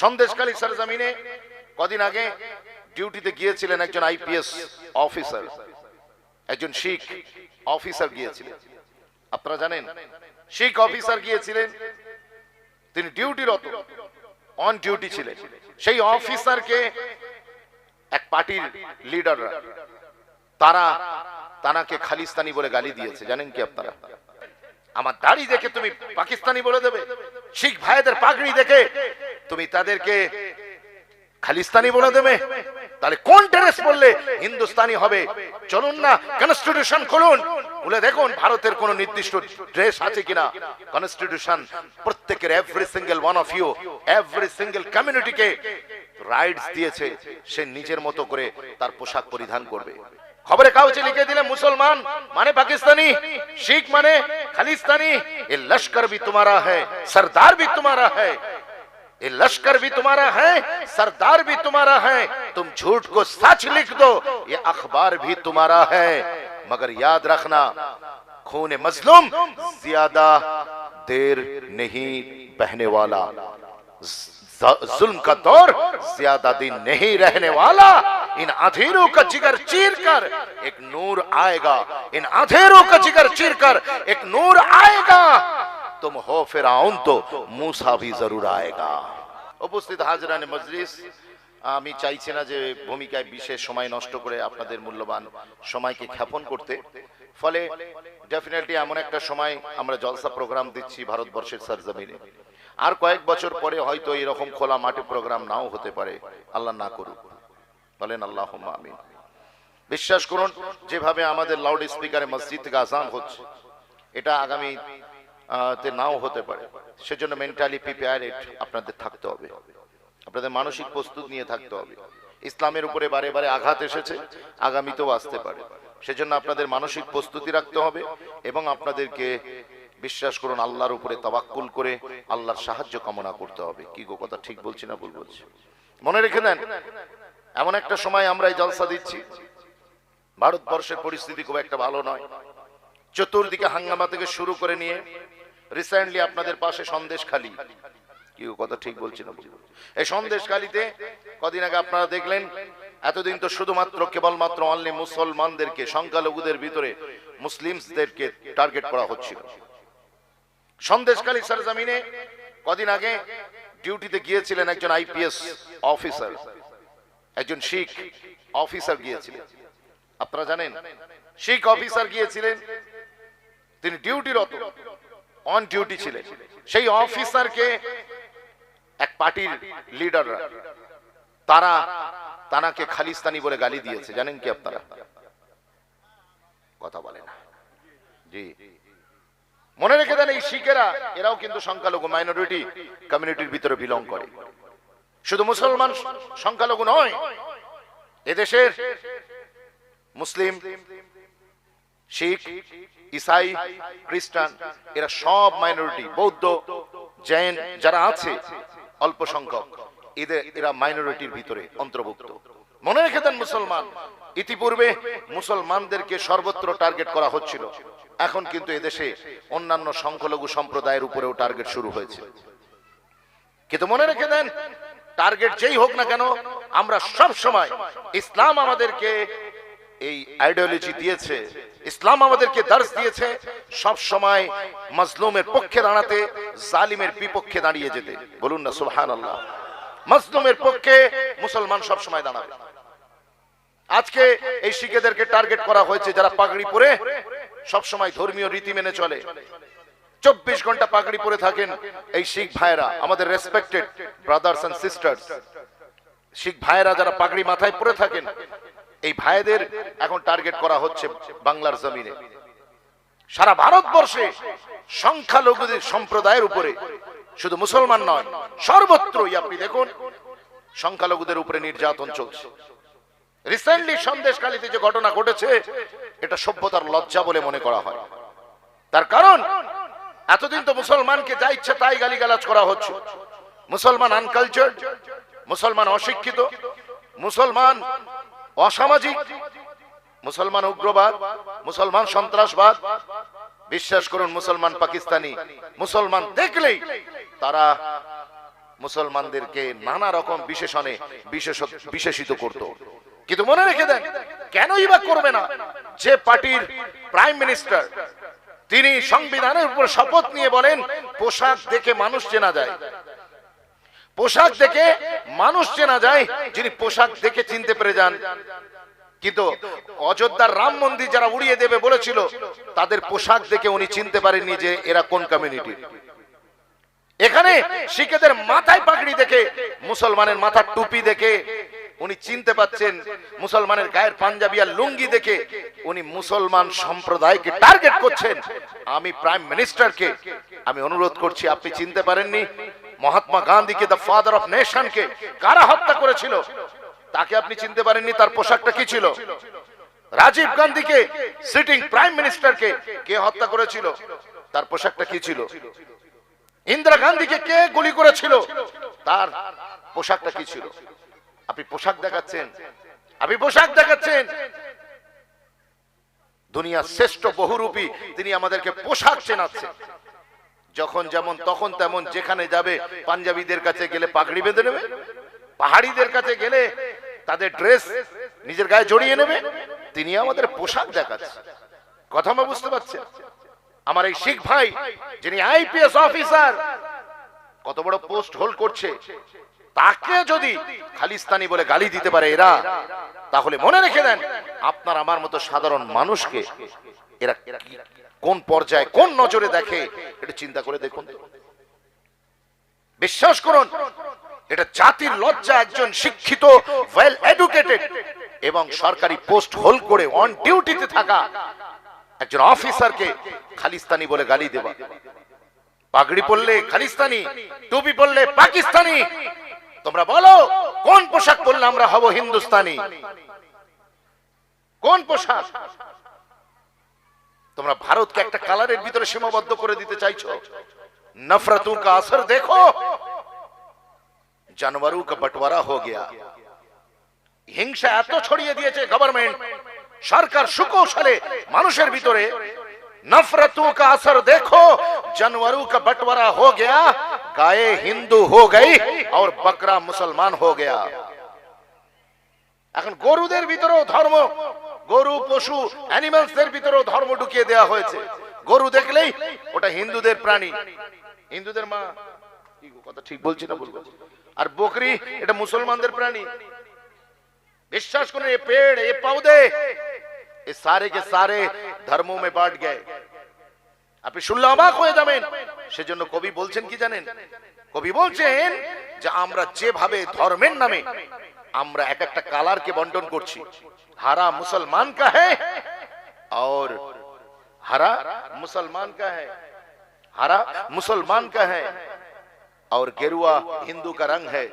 সন্দেশকালী সরজমিনে কদিন আগে ডিউটিতে গিয়েছিলেন একজন আইপিএস অফিসার। একজন শিখ অফিসার গিয়েছিলেন। আপনারা জানেন, শিখ অফিসার গিয়েছিলেন, তিনি ডিউটিরত, অন ডিউটি ছিলেন। সেই অফিসারকে এক পার্টির লিডাররা, তারা তানাকে খালিস্তানি বলে গালি দিয়েছে। জানেন কি আপনারা? আমার দাড়ি দেখে তুমি পাকিস্তানি বলে দেবে, শিখ ভাইদের পাগড়ি দেখে তুমি তাদেরকে খালিস্তানি বলে দেবে? তাহলে কোন টেরেস বললে হিন্দুস্তানি হবে? চলুন না কনস্টিটিউশন খুলুন। বলে দেখুন ভারতের কোন নির্দিষ্ট ড্রেস আছে কিনা। কনস্টিটিউশন প্রত্যেকের every single one of you every single কমিউনিটিকে rights দিয়েছে। সে নিজের মতো করে তার পোশাক পরিধান করবে। খবরে কাগজে লিখে দিলে মুসলমান মানে পাকিস্তানি, শিখ মানে খালিস্তানি। এ লস্কর ভি তোমারা হ্যায়, সরদার ভি তোমারা হ্যায়। ये लश्कर भी तुम्हारा है, सरदार भी तुम्हारा है, तुम झूठ को सच लिख दो, ये अखबार भी तुम्हारा है। मगर याद रखना, खून मजलूम, ज़्यादा देर नहीं बहने वाला। जुल्म का दौर, ज़्यादा दिन नहीं रहने वाला। इन अंधेरों का जिगर चीर कर, एक नूर आएगा। इन अंधेरों का जिगर चीर कर, एक नूर आएगा। तुम हो फिराउन तो मूसा भी जरूर आएगा উপস্থিত হাজরানে মজলিস আমি চাইছি না যে ভূমিকায় বিশেষ সময় নষ্ট করে আপনাদের মূল্যবান সময়কে খ্যাপন করতে ফলে ডেফিনেটলি এমন একটা সময় আমরা জলসা প্রোগ্রাম দিচ্ছি ভারতবর্ষের সরজমিনে আর কয়েক বছর পরে হয়তো এরকম খোলা মাঠে প্রোগ্রাম নাও হতে পারে আল্লাহ না করুক বলেন আল্লাহ আমিন বিশ্বাস করুন যেভাবে আমাদের লাউড স্পিকারে মসজিদ থেকে আজান হচ্ছে এটা আগামী আহ, তে নাও হতে পারে। সেজন্য মেন্টালি প্রিপেয়ারেড আপনাদের থাকতে হবে। আপনাদের মানসিক প্রস্তুত নিয়ে থাকতে হবে। ইসলামের উপরে বারে বারে আঘাত এসেছে, আগামীতেও আসতে পারে। সেজন্য আপনাদের মানসিক প্রস্তুতি রাখতে হবে এবং আপনাদেরকে বিশ্বাস করুন, আল্লাহর উপরে তাবাক্কুল করে আল্লাহর সাহায্য কামনা করতে হবে। কি গো, কথা ঠিক বলছি না ভুল বলছি? মনে রেখে দেন, এমন একটা সময় আমরা এই জলসা দিচ্ছি। ভারতবর্ষের পরিস্থিতি খুব একটা ভালো নয়। চতুর্দিকে হাঙ্গামা থেকে শুরু করে নিয়ে রিসেন্টলি আপনাদের পাশে সন্দেশ খালি। কি গো, কথা ঠিক বলছি না? এই সন্দেশ খালিতে কদিন আগে আপনারা দেখলেন এতদিন তো শুধুমাত্র কেবলমাত্র অনলি মুসলমানদেরকে সংখ্যালঘুদের ভিতরে মুসলিমসদেরকে টার্গেট করা হচ্ছিল। সন্দেশখালী সরজমিনে কদিন আগে ডিউটিতে গিয়েছিলেন একজন আইপিএস অফিসার একজন শিখ অফিসার গিয়েছিলেন। আপনারা জানেন শিখ অফিসার গিয়েছিলেন। তিনি ডিউটিরত অন ডিউটি ছিলেন। সেই অফিসারকে এক পার্টির লিডাররা তারা তানাকে খালিস্তানি বলে গালি দিয়েছে। জানেন কি আপনারা? কথা বলে না। জি। মনে রেখে দেন এই শিখেরা, এরাও কিন্তু সংখ্যালঘু মাইনরিটি কমিউনিটির ভিতরে বিলং করে। শুধু মুসলমান সংখ্যালঘু নয়, এদেশের মুসলিম শিখ, ইসাই, খ্রিস্টান, এরা সব মাইনরিটি বৌদ্ধ, জৈন, যারা আছে, অল্প সংখ্যক। এদের, এরা মাইনরিটির ভিতরে অন্তর্ভুক্ত। মনে রেখে দেন মুসলমান, ইতিপূর্বে মুসলমানদেরকে সর্বত্র টার্গেট করা হচ্ছিল। এখন কিন্তু এদেশে অন্যান্য সংখ্যালঘু সম্প্রদায়ের উপরেও টার্গেট শুরু হয়েছে। কিন্তু মনে রেখে দেন টার্গেট যেই হোক না কেন, আমরা সব সময় ইসলাম আমাদেরকে এই আইডিওলজি দিয়েছে, ইসলাম আমাদেরকে দার্স দিয়েছে, সব সময় মজলুমের পক্ষে দাঁড়াতে, জালিমের বিপক্ষে দাঁড়িয়ে যেতে। বলুন না সুবহান আল্লাহ মজলুমের পক্ষে মুসলমান সব সময় দাঁড়াবে। আজকে এই শিখেদেরকে টার্গেট করা হয়েছে, যারা পাগড়ি পরে, সব সময় ধর্মীয় রীতি মেনে চলে। চব্বিশ ঘণ্টা পাগড়ি পরে থাকেন এই শিখ ভাইরা আমাদের respected brothers and sisters Sikh ভাইরা যারা পাগড়ি মাথায় পরে থাকেন এই ভাইদের এখন টার্গেট করা হচ্ছে বাংলার জমিনে। সারা ভারতবর্ষে সংখ্যালঘুদের সম্প্রদায়ের উপরে, শুধু মুসলমান নয়, সর্বত্রই আপনি দেখুন, সংখ্যালঘুদের উপরে নির্যাতন চলছে। রিসেন্টলি সন্দেশকালীতে যে ঘটনা ঘটেছে, এটা সভ্যতার লজ্জা বলে মনে করা হয়। তার কারণ, এতদিন তো মুসলমানকে যা ইচ্ছে তাই গালিগালাজ করা হচ্ছে। মুসলমান আনকালচার মুসলমান অশিক্ষিত, মুসলমান অসামাজিক, মুসলমান উগ্রবাদ, মুসলমান সন্ত্রাসবাদ, বিশ্বাস করুন মুসলমান পাকিস্তানি, মুসলমান দেখলেই তারা মুসলমানদেরকে নানা রকম বিশেষণে বিশেষ বিশেষিত করত। কিন্তু মনে রেখে দেন, কেনই বা করবে না? যে পার্টির প্রাইম মিনিস্টার, তিনি সংবিধানের উপর শপথ নিয়ে বলেন, পোশাক দেখে মানুষ চেনা যায়। পোশাক দেখে মানুষ চেনা যায় যিনি পোশাক দেখে চিনতে পেরে যান। কিন্তু অযোধ্যার রাম মন্দির যারা উড়িয়ে দেবে বলেছিল, তাদের পোশাক দেখে উনি চিনতে পারেননি যে এরা কোন কমিউনিটি এখানে শিখেদের মাথায় পাগড়ি দেখে, মুসলমানের মাথার টুপি দেখে উনি চিনতে পাচ্ছেন, মুসলমানের গায়ের পাঞ্জাবি আর লুঙ্গি দেখে উনি মুসলমান সম্প্রদায়কে টার্গেট করছেন। আমি প্রাইম মিনিস্টারকে আমি অনুরোধ করছি, আপনি চিনতে পারেননি মহাত্মা গান্ধীকে দ্য ফাদার অফ নেশনকে কারা হত্যা করেছিল? তাকে আপনি চিনতে পারেননি, তার পোশাকটা কি ছিল? রাজীব গান্ধীকে সিটিং প্রাইম মিনিস্টারকে কে হত্যা করেছিল? তার পোশাকটা কি ছিল? ইন্দিরা গান্ধীকে কে গুলি করেছিল? তার পোশাকটা কি ছিল? আপনি পোশাক দেখাচ্ছেন। আপনি পোশাক দেখাচ্ছেন। দুনিয়ার শ্রেষ্ঠ বহুরূপী তিনি আমাদেরকে পোশাক চেনাচ্ছেন। যখন যেমন তখন তেমন যেখানে যাবে, পাঞ্জাবিদের কাছে গেলে পাগড়ি বেঁধে নেবে? পাহাড়িদের কাছে গেলে তাদের ড্রেস নিজের গায়ে জড়িয়ে নেবে? তিনি আমাদের পোশাক দেখাচ্ছে কথা আমরা বুঝতে পারছেন আমার এই শিখ ভাই, যিনি আইপিএস অফিসার কত বড় পোস্ট হোল্ড করছে, তাকে যদি খালিস্তানি বলে গালি দিতে পারে এরা, তাহলে মনে রেখে দেন, আপনার আমার মতো সাধারণ মানুষকে এরা কোন পর্যায়ে কোন নজরে দেখে এটা চিন্তা করে দেখুন। বিশ্বাস করুন, এটা জাতির লজ্জা একজন শিক্ষিত ওয়েল এডুকেটেড এবং সরকারি পোস্ট হোল্ড করে অন ডিউটিতে থাকা একজন অফিসারকে খালিস্তানি বলে গালি দেওয়া। পাগড়ি পরলে খালিস্তানি, টুপি পরলে পাকিস্তানি। তোমরা বলো, কোন পোশাক পরলে আমরা হব হিন্দুস্তানি? কোন পোশাক? তোমরা ভারতকে একটা কালারের ভিতরে সীমাবদ্ধ করে দিতে চাইছো? নফরতু আসর দেখো। জানোয়ারু কা বটওয়ারা হো গিয়া। হিংসা এত ছড়িয়ে দিয়েছে গভর্নমেন্ট সরকার সুকৌশলে মানুষের ভিতরে। নফরতু কা আসর দেখো। জানোয়ারু কা বটওয়ারা হো গিয়া। গায়ে হিন্দু হো গই আর বকরা মুসলমান হো গিয়া। এখন গরুদের ভিতরেও ধর্ম। গরু, পশু অ্যানিমালস এর ভিতরেও ধর্ম ঢুকিয়ে দেওয়া হয়েছে। গরু দেখলেই ওটা হিন্দুদের প্রাণী। হিন্দুদের মা কথা ঠিক বলছি না বলব আর বকরি, এটা মুসলমানদের প্রাণী। বিশ্বাস করে এ পেড়, এ পাউদে, এ সারে কে সারে ধর্ম মে বাট গে আপনি শুনলে অবাক হয়ে যাবেন। সেজন্য কবি বলছেন কি জানেন? কবি বলছেন যে আমরা যেভাবে ধর্মের নামে আমরা এক একটা কালারকে বন্টন করছি হারা মুসলমান কা है और हरा मुसलमान का है हरा मुसलमान का है और গেরুয়া হিন্দু কা রং है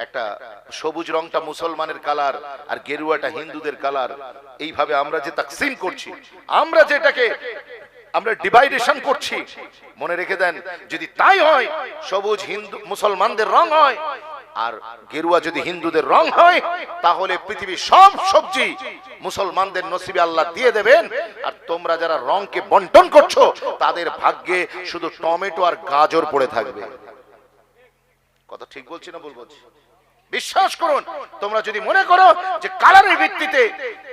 একটা সবুজ রংটা মুসলমানের কালার আর গেরুয়াটা হিন্দুদের কালার এইভাবে আমরা যে তাকসিম করছি আমরা যেটাকে আমরা ডিভাইডেশন করছি মনে রেখে দেন যদি তাই হয় সবুজ হিন্দু মুসলমানদের রং হয় আর গেরুয়া যদি হিন্দুদের রং হয়, তাহলে পৃথিবীর সব সবজি মুসলমানদের নসিবে আল্লাহ দিয়ে দেবেন। আর তোমরা যারা রংকে বন্টন করছ, তাদের ভাগ্যে শুধু টমেটো আর গাজর পড়ে থাকবে। কথা ঠিক বলছি না বলছি? বিশ্বাস করুন, তোমরা যদি মনে করো যে কালারের ভিত্তিতে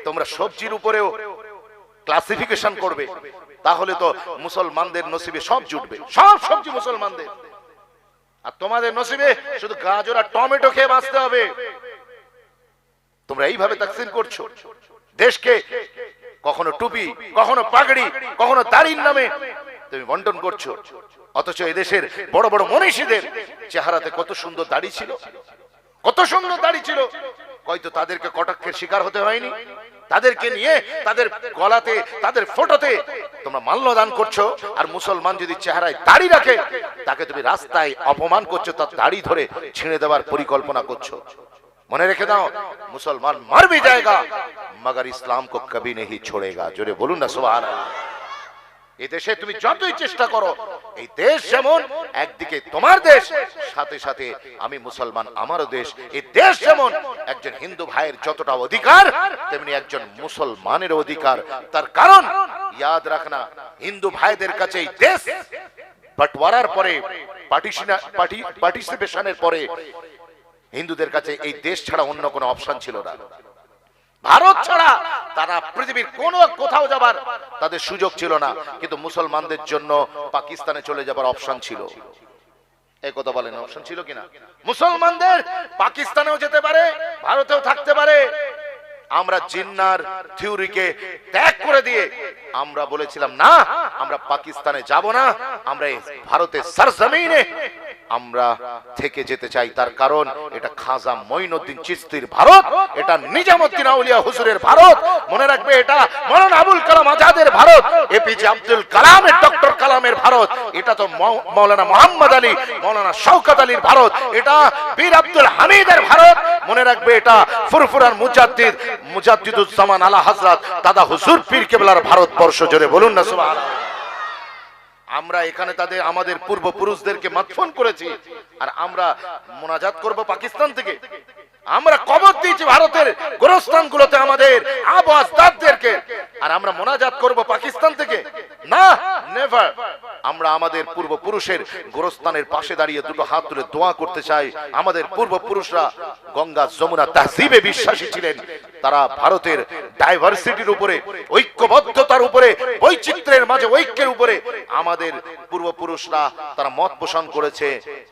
তোমরা সবজির উপরেও ক্লাসিফিকেশন করবে, তাহলে তো মুসলমানদের নসিবে সব জুটবে, সব সবজি মুসলমানদের। আর তোমাদের নসিবে শুধু গাজর আর টমেটো খেয়ে বাঁচতে হবে। তোমরা এইভাবে তাকসিম করছ। দেশকে কখনো টুপি, কখনো পাগড়ি, কখনো দাড়ির নামে তুমি বন্টন করছ। অথচ এদেশের বড় বড় মনীষীদের চেহারাতে কত সুন্দর দাড়ি ছিল, কত সুন্দর দাড়ি ছিল। হয়তো তাদেরকে কটাক্ষের শিকার হতে হয়নি। তাদেরকে নিয়ে তাদের গলাতে, তাদের ফটোতে তোমরা মাল্য দান করছ। আর মুসলমান যদি চেহারায় দাড়ি রাখে, তাকে তুমি রাস্তায় অপমান করছ, তার দাড়ি ধরে ছিঁড়ে দেওয়ার পরিকল্পনা করছ। মনে রেখে দাও, মুসলমান মার ভি জায়গা, মগর ইসলাম কো কবি নেই ছোড়েগা। জোরে বলুন না, সুবহানাল্লাহ। এই দেশে তুমি যতই চেষ্টা করো, এই দেশ যেমন একদিকে তোমার দেশ, সাথে সাথে আমি মুসলমান আমারও দেশ, এই দেশ যেমন একজন হিন্দু ভাইয়ের যতটা অধিকার, তেমনি একজন মুসলমানের অধিকার। তার কারণ, ইয়াদ রাখনা, হিন্দু ভাইদের কাছে এই দেশ। বাটওয়ারার পরে পার্টিসিপেশনের পরে, হিন্দুদের কাছে এই দেশ ছাড়া অন্য কোনো অপশন ছিল না। ভারত ছাড়া তারা পৃথিবীর কোন কোথাও যাবার তাদের সুযোগ ছিল না। কিন্তু মুসলমানদের জন্য পাকিস্তানে চলে যাবার অপশন ছিল। কথা বলেন অপশন ছিল কিনা? মুসলমানদের পাকিস্তানেও যেতে পারে, ভারতেও থাকতে পারে। আমরা ত্যাগ করে দিয়ে আমরা বলেছিলাম, না, আমরা পাকিস্তানে যাব না, আমরা ভারতের সরজমিনে আমরা থেকে যেতে চাই। তার কারণ এটা খাজা মঈনুদ্দিন চিস্তির ভারত, এটা নিজামুদ্দিন আউলিয়া হুজুরের ভারত। মনে রাখবে এটা মরণ আবুল কালাম আজাদের ভারত এপিজে আব্দুল কালামের, ডক্টর কালামের ভারত। এটা তো মৌলানা মোহাম্মদ আলী, মৌলানা শওকত আলীর ভারত। এটা বীর আব্দুল হামিদের ভারত। মনে রাখবে এটা ফুরফুরার মুজাদ্দিদ, মুজাদ্দিদুজ্জামান আলা হযরত দাদা হুজুর পীর কেবলার ভারতবর্ষ জোরে বলুন না সুবহানাল্লাহ। আমরা এখানে তাদের, আমাদের পূর্বপুরুষদেরকে মাতফোন করেছি, আর আমরা মোনাজাত করব পাকিস্তান থেকে। আমরা কবর দিয়েছি ভারতের গোরস্থানগুলোতে আমাদের আবু আর আমরা মোনাজাত করব পাকিস্তান থেকে। না নেভার আমরা আমাদের পূর্বপুরুষের গোরস্থানের পাশে দাঁড়িয়ে দুটো হাত তুলে দোয়া করতে চাই। আমাদের পূর্বপুরুষরা গঙ্গা যমুনা তাহজিবে বিশ্বাসী ছিলেন। তারা ভারতের ডাইভার্সিটির উপরে, ঐক্যবদ্ধতার উপরে, বৈচিত্র্যের মাঝে, ঐক্যের উপরে আমাদের পূর্বপুরুষরা তারা মত পোষণ করেছে।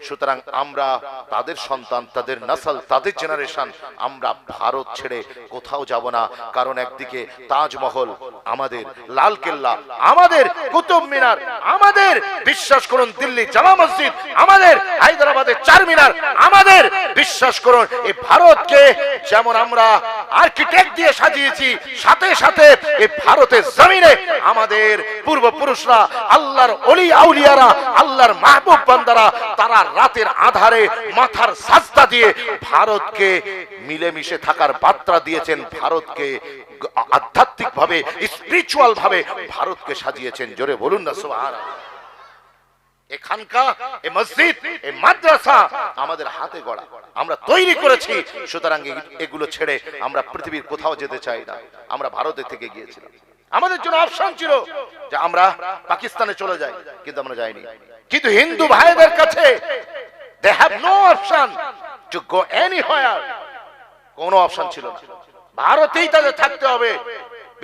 সুতরাং আমরা তাদের সন্তান, তাদের নাসাল, তাদের জেনারেশন আমরা ভারত ছেড়ে কোথাও যাব না। কারণ একদিকে তাজমহল আমাদের, লাল কেল্লা আমাদের, কুতুব মিনার আমাদের, বিশ্বাস করুন দিল্লি জামা মসজিদ আমাদের, হায়দ্রাবাদের চার মিনার আমাদের, বিশ্বাস করুন এই ভারতকে যেমন আমরা আর্কিটেক্ট দিয়ে সাজিয়েছি। সাথে সাথে এই ভারতের জমিনে আমাদের পূর্বপুরুষরা, আল্লাহর অলি আউলিয়ারা, আল্লাহর মাহবুব বান্দারা, তারা রাতের আধারে মাথার সাজদা দিয়ে ভারতকে মিলেমিশে থাকার বার্তা দিয়েছেন, ভারতকে আধ্যাত্মিক ভাবে স্পিরিচুয়াল ভাবে ভারতকে সাজিয়েছেন। জোরে বলুন না, সুবহানাল্লাহ। এখানকা এই মসজিদ এই মাদ্রাসা আমাদের হাতে গড়া। আমরা তৈরি করেছি, সুতরাং এগুলো ছেড়ে আমরা পৃথিবীর কোথাও যেতে চাই না। আমরা ভারতের থেকে গিয়েছিলাম। আমাদের জন্য অপশন ছিল কিন্তু হিন্দু ভাইদের কাছে ভারতেই তাদের থাকতে হবে।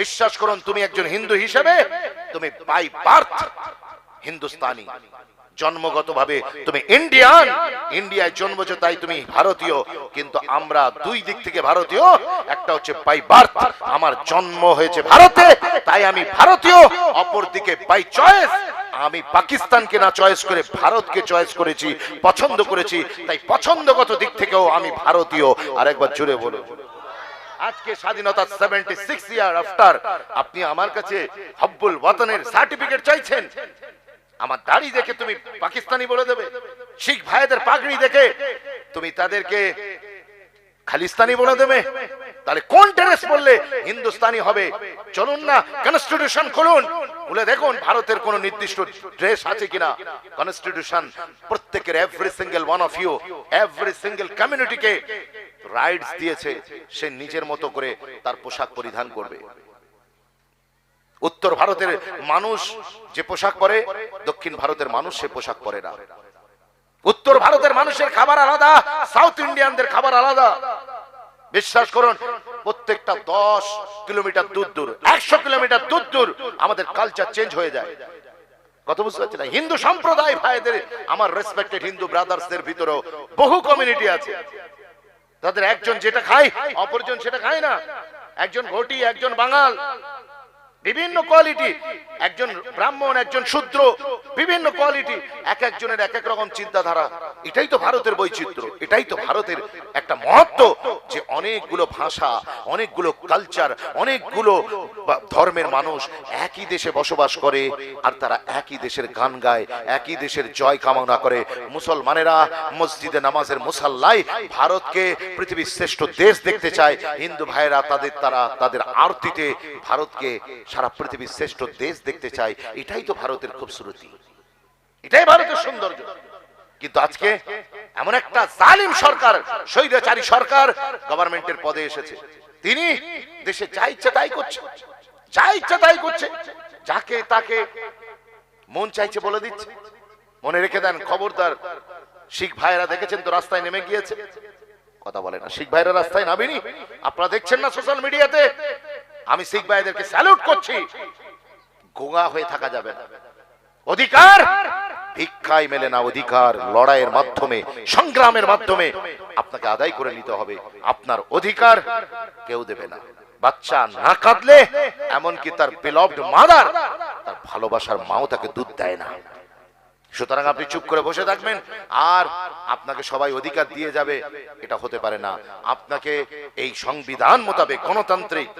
বিশ্বাস করুন, তুমি একজন হিন্দু হিসেবে তুমি বাই বার্থ হিন্দুস্তানি। জন্মগতভাবে তুমি ইন্ডিয়ান ইন্ডিয়ায় জন্মেছো তাই তুমি ভারতীয়। কিন্তু আমরা দুই দিক থেকে ভারতীয়, একটা হচ্ছে বাই বার্থ আমার জন্ম হয়েছে ভারতে, তাই আমি ভারতীয়। অপর দিকে বাই চয়েস আমি পাকিস্তানকে না চয়েস করে ভারতকে চয়েস করেছি, পছন্দ করেছি। তাই পছন্দগত দিক থেকেও আমি ভারতীয়। আরেকবার জুড়ে বলুন। আজকে স্বাধীনতা সেভেন্টি সিক্স ইয়ার আফটার আপনি আমার কাছে হব্বুল ওয়াতনের সার্টিফিকেট চাইছেন। আমার দাড়ি দেখে তুমি পাকিস্তানি বলে দেবে, শিখ ভাইদের পাগড়ি দেখে তুমি তাদেরকে খালিস্তানি বলে দেবে। তাহলে কোন ড্রেস বললে হিন্দুস্তানি হবে? চলুন না কনস্টিটিউশন খুলুন। বলে দেখুন ভারতের কোন নির্দিষ্ট ড্রেস আছে কিনা। কনস্টিটিউশন প্রত্যেকের every single one of you every single কমিউনিটিকে rights দিয়েছে। সে নিজের মতো করে তার পোশাক পরিধান করবে। উত্তর ভারতের মানুষ যে পোশাক পরে, দক্ষিণ ভারতের মানুষ সে পোশাক পরে না। উত্তর ভারতের মানুষের খাবার আলাদা, সাউথ ইন্ডিয়ানদের খাবার আলাদা। বিশ্বাস করুন, প্রত্যেকটা দশ কিলোমিটার দূর দূর, একশো কিলোমিটার দূর দূর আমাদের কালচার চেঞ্জ হয়ে যায়। কত বুঝতে পারছি না? হিন্দু সম্প্রদায় ভাইদের, আমার রেসপেক্টেড হিন্দু ব্রাদার্সদের ভিতরেও বহু কমিউনিটি আছে। তাদের একজন যেটা খায়, অপরজন সেটা খায় না। একজন ঘটি, একজন বাঙাল। বিভিন্ন কোয়ালিটি একজন ব্রাহ্মণ, একজন শূদ্র, বিভিন্ন কোয়ালিটি এক একজনের এক এক রকম চিন্তাধারা। এটাই তো ভারতের বৈচিত্র্য, এটাই তো ভারতের একটা মহত্ব যে অনেকগুলো ভাষা, অনেকগুলো কালচার অনেকগুলো ধর্মের মানুষ একই দেশে বসবাস করে আর তারা একই দেশের গান গায়, একই দেশের জয় কামনা করে। মুসলমানেরা মসজিদে নামাজের মুসাল্লাই ভারতকে পৃথিবীর শ্রেষ্ঠ দেশ দেখতে চায়। হিন্দু ভাইয়েরা তাদের, তারা তাদের আরতিতে ভারতকে সারা পৃথিবীর শ্রেষ্ঠ দেশ দেখতে চাই, এটাই তো ভারতের খুবসুরতি এটাই ভারতের সৌন্দর্য। কিন্তু আজকে এমন একটা জালিম সরকার, স্বৈরাচারী সরকার গভর্নমেন্টের পদে এসেছে। তিনি দেশে যা ইচ্ছা তাই করছে। যা ইচ্ছা তাই করছে। যাকে তাকে মন চাইছে বলে দিচ্ছে। মনে রেখে দেন খবরদার শিখ ভাইরা দেখেছেন তো, রাস্তায় নেমে গিয়েছে। কথা বলে না, শিখ ভাইরা রাস্তায় নামেনি। আপনারা দেখছেন না সোশ্যাল মিডিয়াতে আমি শিখ ভাইদেরকে স্যালুট করছি। গোঙা হয়ে থাকা যাবে না। অধিকার? ভিক্ষায় মেলে না অধিকার। লড়াইয়ের মাধ্যমে, সংগ্রামের মাধ্যমে আপনাকে আদায় করে নিতে হবে। আপনার অধিকার কেউ দেবে না। বাচ্চা না কাঁদলে, এমনকি তার বিলভড মাদার তার ভালোবাসার মাও তাকে দুধ দেয় না। সুতরাং আপনি চুপ করে বসে থাকবেন। আর আপনাকে সবাই অধিকার দিয়ে যাবে, এটা হতে পারে না। আপনাকে এই সংবিধান মোতাবেক গণতান্ত্রিক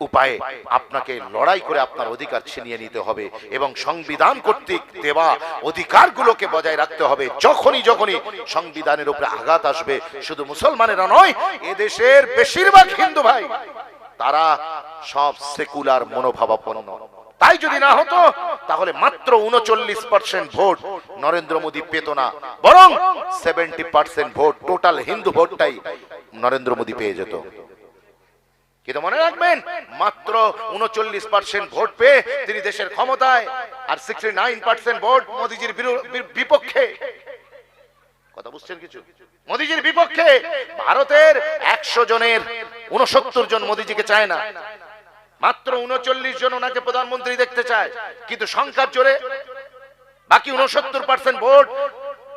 উপায়ে আপনাকে লড়াই করে আপনার অধিকার ছিনিয়ে নিতে হবে এবং সংবিধান কর্তৃক দেওয়া অধিকারগুলোকে বজায় রাখতে হবে। যখনই যখনই সংবিধানের উপরে আঘাত আসবে, শুধু মুসলমানেরা নয়, এদেশের বেশিরভাগ হিন্দু ভাই, তারা সব সেকুলার মনোভাবাপন্ন। তাই যদি না হতো, তাহলে মাত্র উনচল্লিশ পার্সেন্ট ভোট নরেন্দ্র মোদী পেত না। বরং seventy percent vote total Hindu ভোটটাই Narendra Modi পেয়ে যেত। কিন্তু মনে রাখবেন, মাত্র উনচল্লিশ পার্সেন্ট ভোট পেয়ে তিনি দেশের ক্ষমতায় আর সিক্সটি নাইন পার্সেন্ট ভোট মোদীজির বিপক্ষে। কথা বুঝছেন কিছু? মোদীজির বিপক্ষে ভারতের একশো জনের উনসত্তর জন মোদীজিকে চায় না। মাত্র উনচল্লিশ জন ওনাকে প্রধানমন্ত্রী দেখতে চায়। কিন্তু সংখ্যার জোরে বাকি উনসত্তর পার্সেন্ট ভোট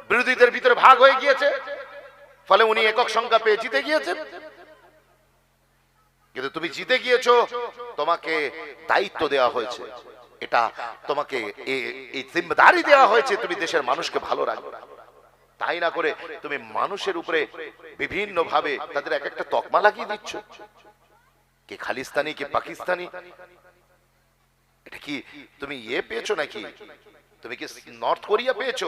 বিরোধীদের ভিতরে ভাগ হয়ে গিয়েছে। ফলে উনি একক সংখ্যা পেয়ে জিতে গিয়েছেন। কিন্তু তুমি জিতে গিয়েছো, তোমাকে দায়িত্ব দেওয়া হয়েছে। এটা তোমাকে এই জিম্মেদারি দেওয়া হয়েছে, তুমি দেশের মানুষকে ভালো রাখবে। তাই না করে তুমি মানুষের উপরে বিভিন্ন ভাবে তাদের এক একটা তকমা লাগিয়ে দিচ্ছ? কে খালিস্তানি, কে পাকিস্তানি? এটা কি তুমি ইয়ে পেয়েছ নাকি? তুমি কি নর্থ কোরিয়া পেয়েছ?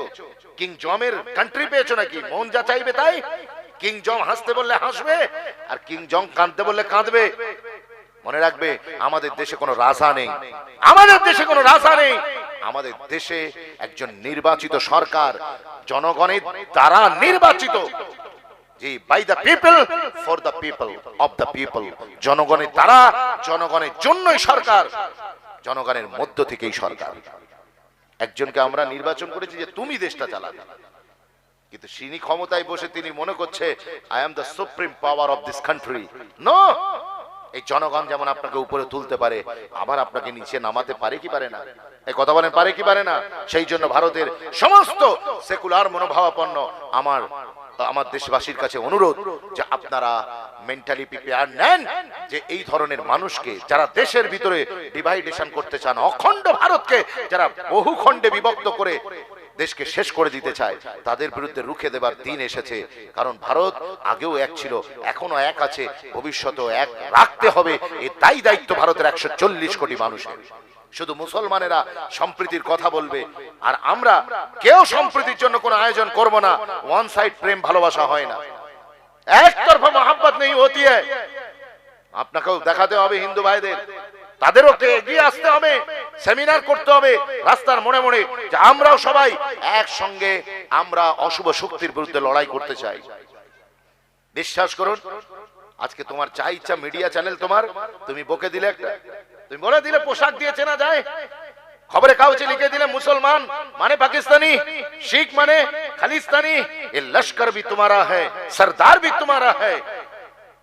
কিং জমের কান্ট্রি পেয়েছ নাকি? মন যা চাইবে তাই? কিং জং হাসতে বললে হাসবে, আর কিং জং কাঁদতে বললে কাঁদবে। মনে রাখবে, আমাদের দেশে কোনো রাজা নেই। আমাদের দেশে কোনো রাজা নেই। আমাদের দেশে একজন নির্বাচিত সরকার, জনগণের দ্বারা নির্বাচিত। জি by the people for the people of the people জনগণের দ্বারা, জনগণের জন্যই সরকার, জনগণের মধ্য থেকেই সরকার। একজনকে আমরা নির্বাচন করেছি যে তুমি দেশটা চালাবে। কিন্তু তিনি ক্ষমতায় বসে তিনি মনে করছে I am the supreme power of this country no এই জনগণ যেমন আপনাকে উপরে তুলতে পারে, আবার আপনাকে নিচে নামাতে পারে কি পারে না? এই কথা বলেন, পারে কি পারে না? সেই জন্য ভারতের সমস্ত সেকুলার মনোভাবাপন্ন আমার আমার দেশবাসীর কাছে অনুরোধ যে আপনারা মেন্টালি প্রিপেয়ার নেন যে এই ধরনের মানুষকে যারা দেশের ভিতরে ডিভাইডেশন করতে চান, অখণ্ড ভারতকে যারা বহু খণ্ডে বিভক্ত করে দেশকে শেষ করে দিতে চায়। তাদের বিরুদ্ধে রুখে দেবার দিন এসেছে। কারণ ভারত আগেও এক ছিল এখনও এক আছে। ভবিষ্যতেও এক রাখতে হবে। এই তাই দায়িত্ব ভারতের একশো চল্লিশ কোটি মানুষের। শুধু মুসলমানেরা সম্প্রীতির কথা বলবে, আর আমরা কেউ সম্প্রীতির জন্য কোনো আয়োজন করব না। ওয়ান সাইড প্রেম ভালোবাসা হয় না। একতরফা মোহাম্মত নেই হতি আপনাকেও দেখাতে হবে হিন্দু ভাইদের। তাদেরও এগিয়ে আসতে হবে? সেমিনার করতে হবে। রাস্তার মোড়ে মোড়ে যে আমরাও সবাই একসঙ্গে আমরা অশুভ শক্তির বিরুদ্ধে লড়াই করতে চাই। বিশ্বাস করুন। আজকে তোমার চা ইচ্ছা মিডিয়া চ্যানেল তোমার, তুমি বকে দিলে একটা। তুমি বলে দিলে পোশাক দিয়ে চেনা যায়। খবরে কাগজে লিখে দিলে মুসলমান মানে পাকিস্তানি, শিখ মানে খালিস্তানি। এ লস্কর ভি তোমারা হ্যাঁ সরদার ভি তোমারা হ্যাঁ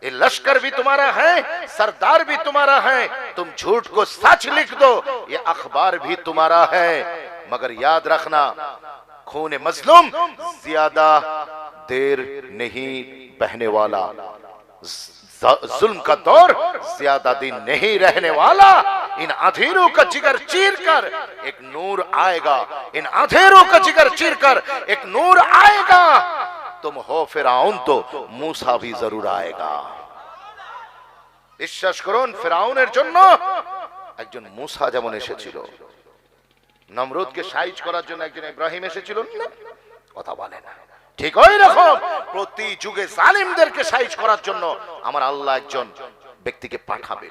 ये लश्कर भी तुम्हारा है, सरदार भी तुम्हारा है, तुम झूठ को सच लिख दो, ये अखबार भी तुम्हारा है। मगर याद रखना, खून मजलूम, ज़्यादा देर नहीं बहने वाला। जुल्म का दौर, ज़्यादा दिन नहीं रहने वाला। इन अंधेरों का जिगर चीर कर, एक नूर आएगा। इन अंधेरों का जिगर चीर कर, एक नूर आएगा। तुम हो फिराउन तो मूसा भी जरूर आएगा বিশ্বাস করুন ফেরাউনের জন্য একজন মুসা যেমন এসেছিল নমরুদকে সাইজ করার জন্য একজন ইব্রাহিম এসেছিল না কথা বলে না ঠিক ওই রকম প্রতি যুগে জালিমদেরকে সাইজ করার জন্য আমার আল্লাহ একজন ব্যক্তিকে পাঠাবে